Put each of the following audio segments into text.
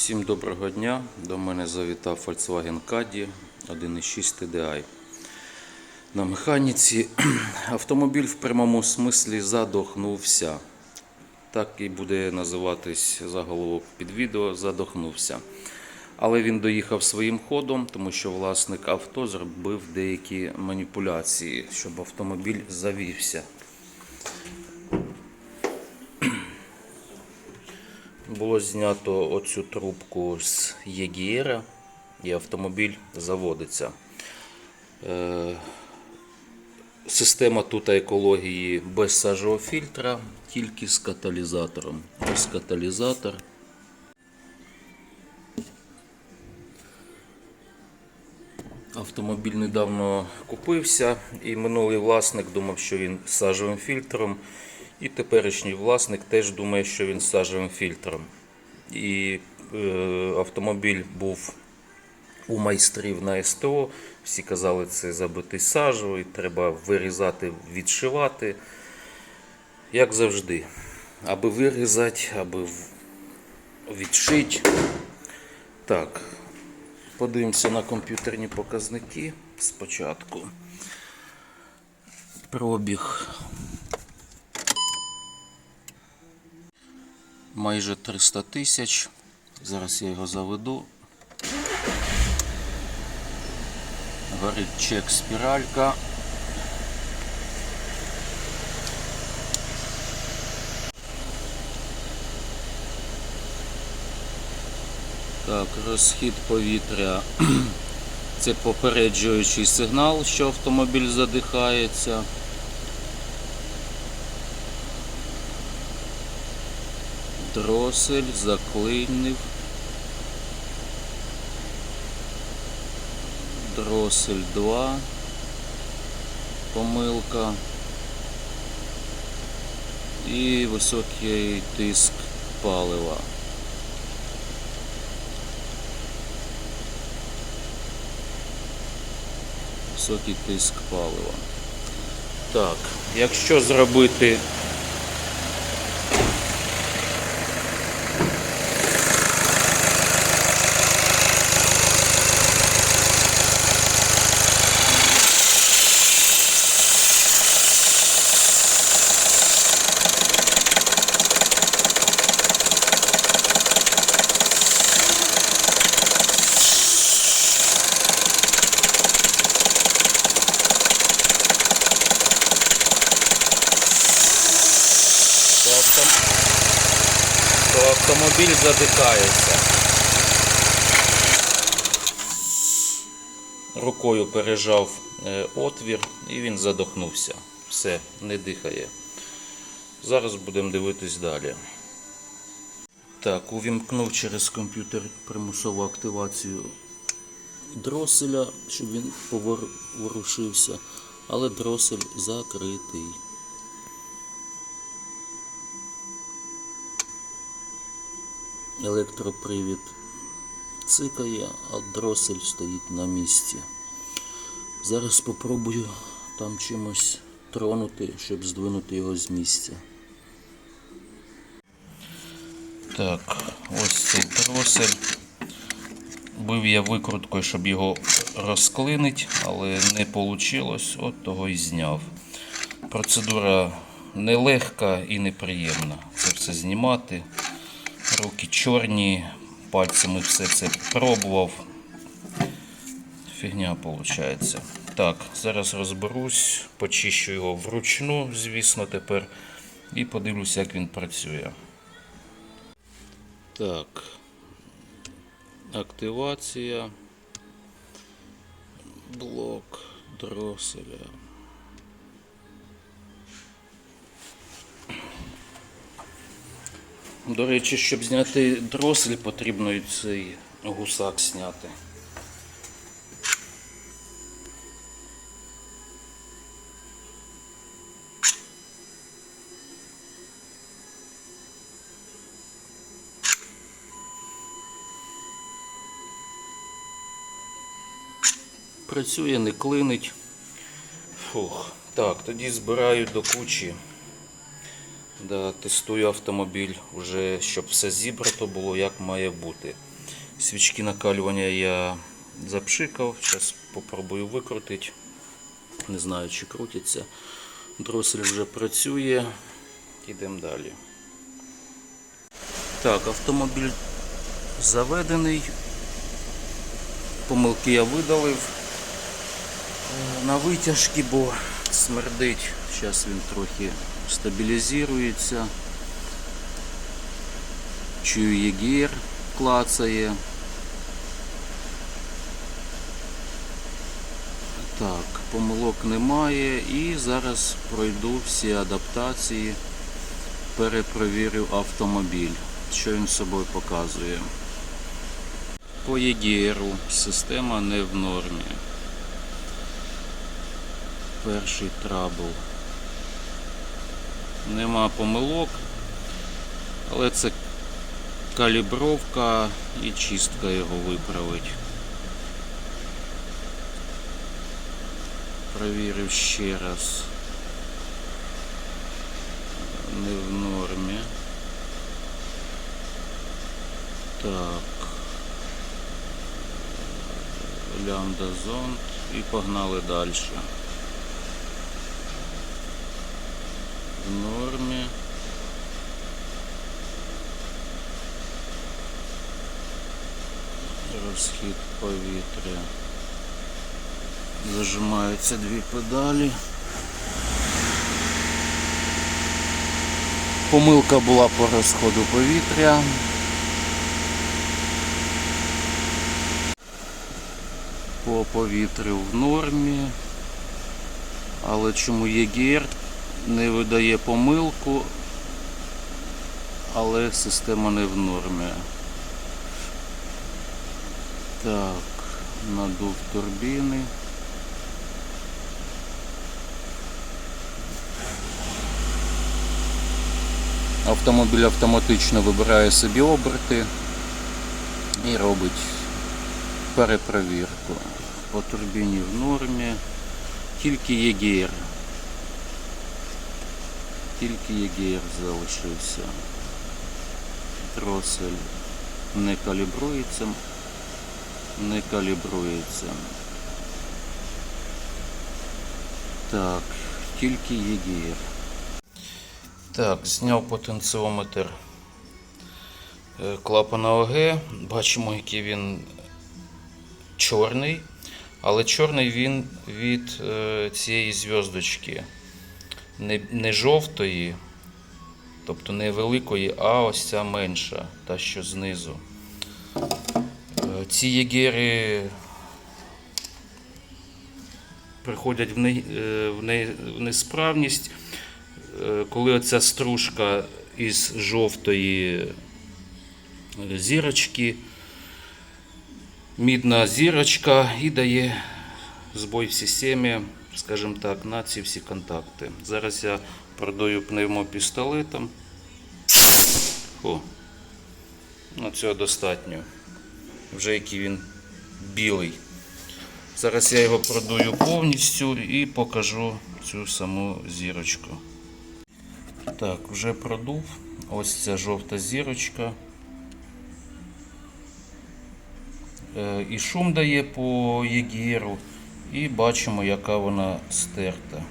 Всім доброго дня. До мене завітав Volkswagen Caddy 1.6 TDI. На механіці автомобіль в прямому смислі задохнувся. Так і буде називатись заголовок під відео Задохнувся. Але він доїхав своїм ходом, тому що власник авто зробив деякі маніпуляції, щоб автомобіль завівся. Було знято оцю трубку з ЄГР і автомобіль заводиться. Е, Система тут екології без сажового фільтра, тільки з каталізатором. Ось каталізатор. Автомобіль недавно купився, і минулий власник думав, що він з сажовим фільтром. І теперішній власник теж думає, що він з сажовим фільтром. І е, автомобіль був у майстрів на СТО. Всі казали, це забитий сажею, і треба вирізати, відшивати. Як завжди. Аби вирізати, аби відшити. Так, подивимося на комп'ютерні показники спочатку. Пробіг майже 300 тисяч. Зараз я його заведу. Горить чек спіралька. Так, розхід повітря. Це попереджуючий сигнал, що автомобіль задихається. Дросель заклинив. Дросель 2. Помилка. І високий тиск палива. Високий тиск палива. Так, якщо зробити то, автом... то автомобіль. Рукою пережав е, отвір і він задохнувся. Все, не дихає. Зараз будемо дивитись далі. Так, увімкнув через комп'ютер примусову активацію дроселя, щоб він поворушився, але дросель закритий. Електропривід цикає, а дросель стоїть на місці. Зараз спробую там чимось тронути, щоб здвинути його з місця. Так, ось цей дросель. Бив я викруткою, щоб його розклинити, але не вийшло, от того і зняв. Процедура нелегка і неприємна. Це все знімати. Руки чорні, пальцями все це пробував. Фігня виходить. Так, зараз розберусь, почищу його вручну, звісно, тепер. І подивлюсь, як він працює. Так. Активація. Блок дроселя. До речі, щоб зняти дросель, потрібно і цей гусак зняти. Працює, не клинить. Фух. Так, тоді збираю до кучі. Да, тестую автомобіль, вже щоб все зібрато було як має бути. Свічки накалювання я запшикав. Зараз попробую викрутити. Не знаю, чи крутиться. Дросель вже працює. Йдемо далі. Так, автомобіль заведений. Помилки я видалив е, на витяжки, бо смердить. Зараз він трохи стабілізується. Чую єгір клацає. Так, помилок немає і зараз пройду всі адаптації, перепровірю автомобіль, що він собою показує. По ЄГРу система не в нормі. Перший трабл. Нема помилок, але це калібровка і чистка його виправить. Провірив ще раз. Не в нормі. Так. Лямбда зонд і погнали далі. В нормі. Розхід повітря. Зажимаються дві педалі. Помилка була по розходу повітря. По повітрю в нормі. Але чому ЄГР не видає помилку, але система не в нормі. Так, надув турбіни. Автомобіль автоматично вибирає собі оберти і робить перепровірку. По турбіні в нормі. Тільки ЄГР. Тільки ЄГР залишився. Тросель не калібрується. Не калібрується. Так, тільки ЄГР. Так, зняв потенціометр е, клапана ОГ. Бачимо, який він чорний. Але чорний він від е, цієї зв'язочки. Не, не жовтої, тобто не великої, а ось ця менша, та що знизу. Е, ці єгери приходять в, не, е, в, не, в несправність, е, коли оця стружка із жовтої зірочки мідна зірочка і дає збой в системі, скажімо так, на ці всі контакти. Зараз я продаю пневмопістолетом. О, ну цього достатньо. Вже який він білий. Зараз я його продую повністю і покажу цю саму зірочку. Так, вже продув. Ось ця жовта зірочка. Е, і шум дає по єгіру, і бачимо, яка вона стерта.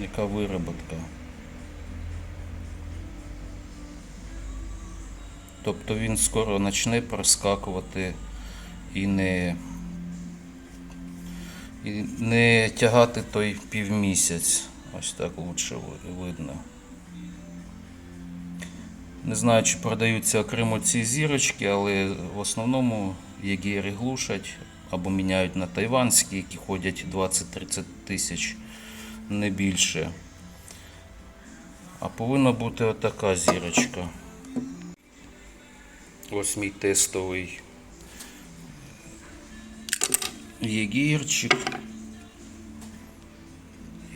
Яка вироботка. Тобто він скоро почне проскакувати і не, і не тягати той півмісяць. Ось так лучше видно. Не знаю, чи продаються окремо ці зірочки, але в основному єгери глушать або міняють на тайванські, які ходять 20-30 тисяч, не більше. А повинна бути отака зірочка. Ось мій тестовий єгірчик.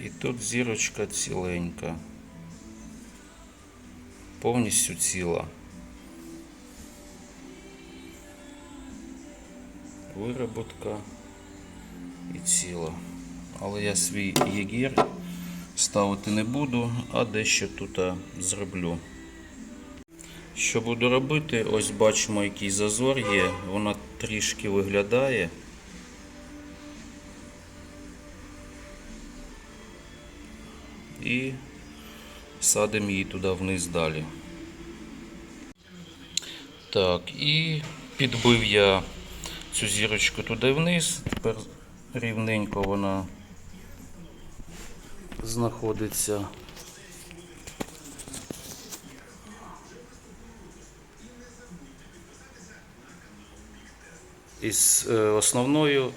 І тут зірочка ціленька повністю ціла. Вироботка і ціла. Але я свій єгір ставити не буду, а дещо тут зроблю. Що буду робити? Ось бачимо, який зазор є. Вона трішки виглядає. І садимо її туди вниз далі. Так, і підбив я цю зірочку туди вниз. Тепер рівненько вона знаходиться. Із е, основною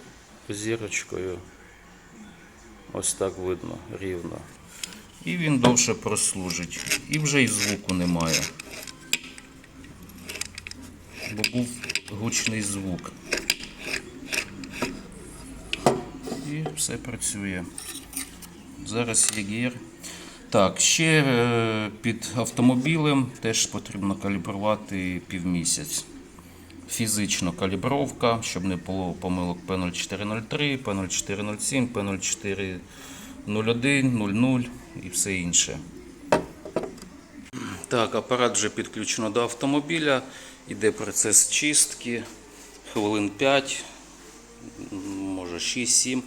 зірочкою. Ось так видно рівно. І він довше прослужить. І вже і звуку немає. Бо був гучний звук. І все працює. Зараз є гір. Так, ще е, під автомобілем теж потрібно калібрувати півмісяць. Фізично калібровка, щоб не було помилок P0403, P0407, P0401, 00 і все інше. Так, апарат вже підключено до автомобіля. Іде процес чистки. Хвилин 5, може 6-7.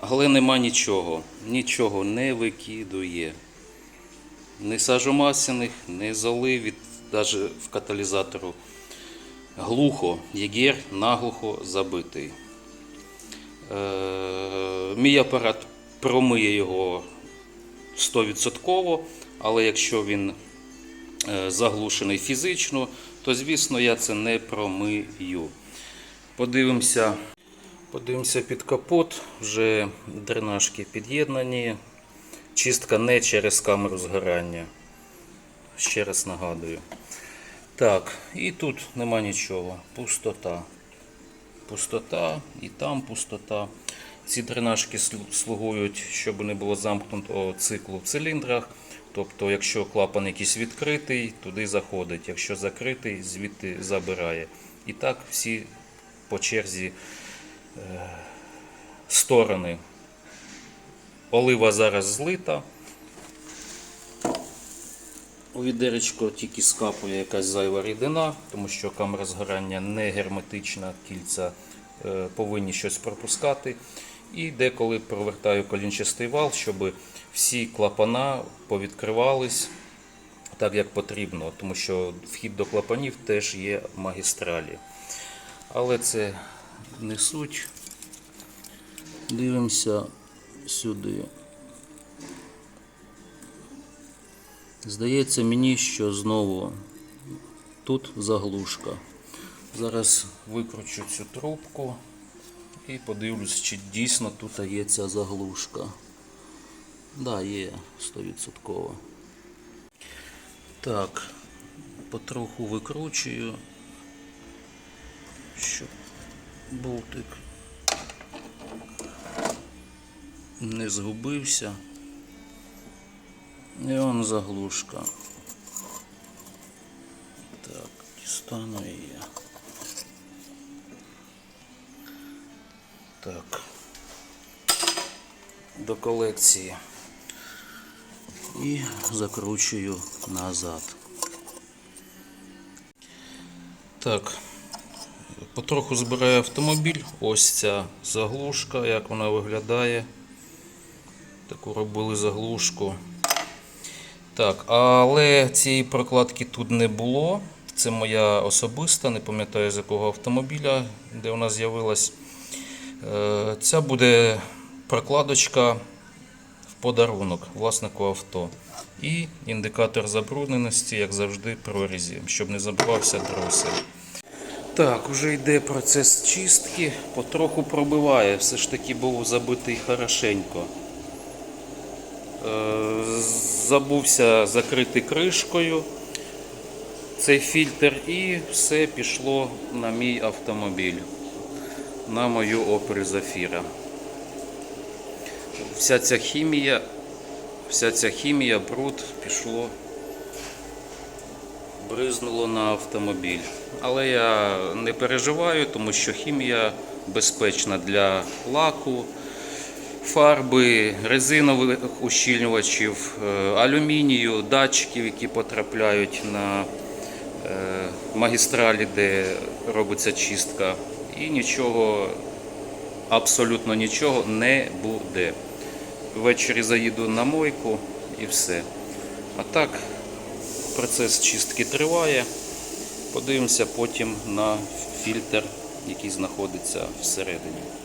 Але нема нічого. Нічого не викидує. Ні сажомасляних, ні золи навіть в каталізатору. Глухо, єгер наглухо забитий. Е, мій апарат промиє його 100%, але якщо він е, заглушений фізично, то звісно я це не промию. Подивимося, подивимося під капот, вже дренажки під'єднані. Чистка не через камеру згорання. Ще раз нагадую. Так, і тут нема нічого. Пустота. Пустота, і там пустота. Ці дренажки слугують, щоб не було замкнутого циклу в циліндрах. Тобто, якщо клапан якийсь відкритий, туди заходить. Якщо закритий, звідти забирає. І так всі по черзі е, сторони. Олива зараз злита. У відеречко тільки скапує якась зайва рідина, тому що камера згорання не герметична, кільця е, повинні щось пропускати. І деколи провертаю колінчастий вал, щоб всі клапана повідкривались так, як потрібно, тому що вхід до клапанів теж є магістралі. Але це не суть. Дивимося сюди. Здається мені, що знову тут заглушка. Зараз викручу цю трубку і подивлюсь, чи дійсно тут є ця заглушка. Так, да, є 100%. Так, потроху викручую, щоб болтик не згубився. І он заглушка. Так, дістану її. Так. До колекції. І закручую назад. Так. Потроху збираю автомобіль. Ось ця заглушка, як вона виглядає. Таку робили заглушку. Так, але цієї прокладки тут не було. Це моя особиста, не пам'ятаю з якого автомобіля, де вона з'явилась. Е, Ця буде прокладочка в подарунок власнику авто. І індикатор забрудненості, як завжди, прорізі, щоб не забувався дросель. Так, вже йде процес чистки, потроху пробиває, все ж таки був забитий хорошенько. Забувся закрити кришкою цей фільтр і все пішло на мій автомобіль, на мою Opel Zafira. Вся ця хімія, вся ця хімія, бруд пішло, бризнуло на автомобіль. Але я не переживаю, тому що хімія безпечна для лаку фарби, резинових ущільнювачів, е, алюмінію, датчиків, які потрапляють на е, магістралі, де робиться чистка, і нічого, абсолютно нічого не буде. Ввечері заїду на мойку і все. А так, процес чистки триває. Подивимося потім на фільтр, який знаходиться всередині.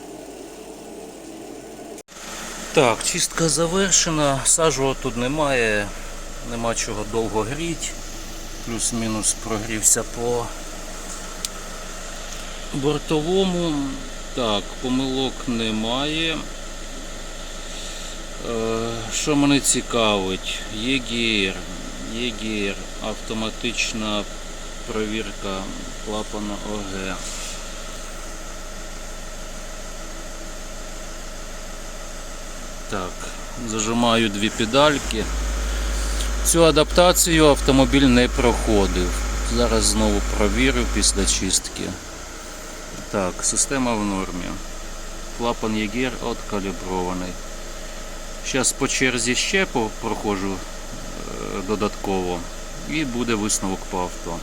Так, чистка завершена, сажу тут немає, нема чого довго гріти. Плюс-мінус прогрівся по бортовому. Так, помилок немає. Е, Що мене цікавить? ЄГР, ЄГР, автоматична провірка клапана ОГ. Так, зажимаю дві педальки. Цю адаптацію автомобіль не проходив. Зараз знову провірю після чистки. Так, система в нормі. Клапан ЄГР откалібрований. Зараз по черзі ще проходжу е, додатково і буде висновок по авто.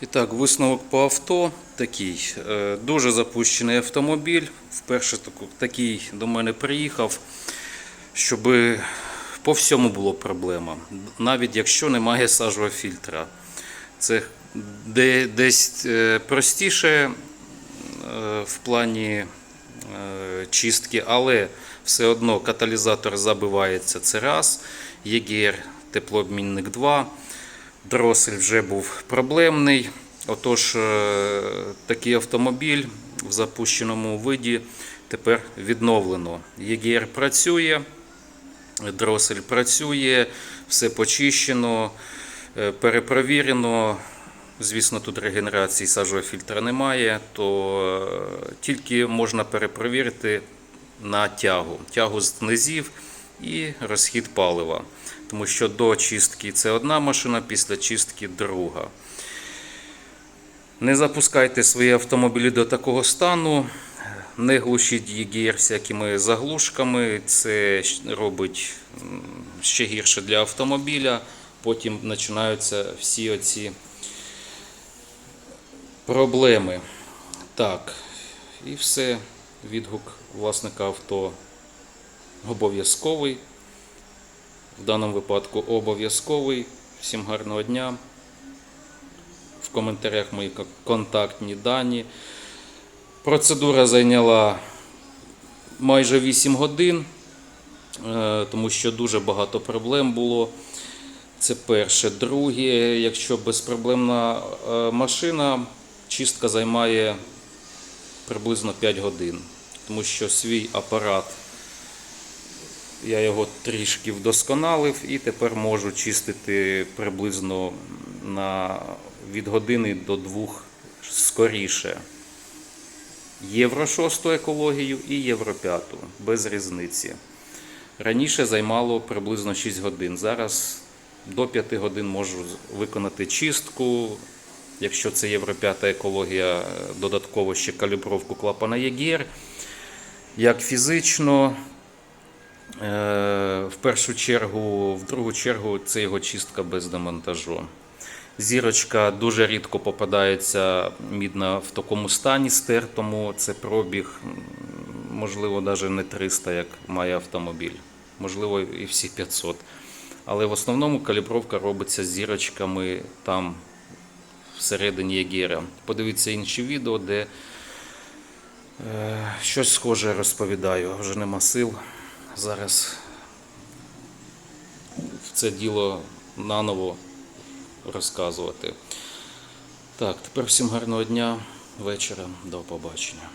І так, висновок по авто такий. Е, Дуже запущений автомобіль. Вперше такий до мене приїхав, щоб по всьому було проблема. Навіть якщо немає сажового фільтра. Це десь е, простіше е, в плані чистки, але все одно каталізатор забивається це раз. ЄГР теплообмінник 2. Дросель вже був проблемний. Отож, е, такий автомобіль в запущеному виді тепер відновлено. ЄГР працює, дросель працює, все почищено, е, перепровірено. Звісно, тут регенерації сажового фільтра немає, то е, тільки можна перепровірити на тягу. Тягу з низів і розхід палива. Тому що до чистки це одна машина, після чистки друга. Не запускайте свої автомобілі до такого стану. Не глушіть ЄГР всякими заглушками. Це робить ще гірше для автомобіля. Потім починаються всі оці проблеми. Так, і все. Відгук власника авто обов'язковий. В даному випадку обов'язковий. Всім гарного дня. Коментарях мої контактні дані. Процедура зайняла майже 8 годин, е, тому що дуже багато проблем було. Це перше. Друге, якщо безпроблемна е, машина, чистка займає приблизно 5 годин, тому що свій апарат я його трішки вдосконалив і тепер можу чистити приблизно на, від години до двох скоріше. Євро 6 екологію і Євро 5 без різниці. Раніше займало приблизно 6 годин. Зараз до 5 годин можу виконати чистку. Якщо це Євро 5 екологія, е, додатково ще калібровку клапана ЄГР. Як фізично, Е, В першу чергу, в другу чергу це його чистка без демонтажу. Зірочка дуже рідко попадається мідна в такому стані стертому. Це пробіг, можливо, навіть не 300, як має автомобіль, можливо, і всі 500. Але в основному калібровка робиться з зірочками там всередині єгера. Подивіться інші відео, де е, щось схоже розповідаю. Вже нема сил зараз це діло наново розказувати. Так, тепер всім гарного дня, вечора, до побачення.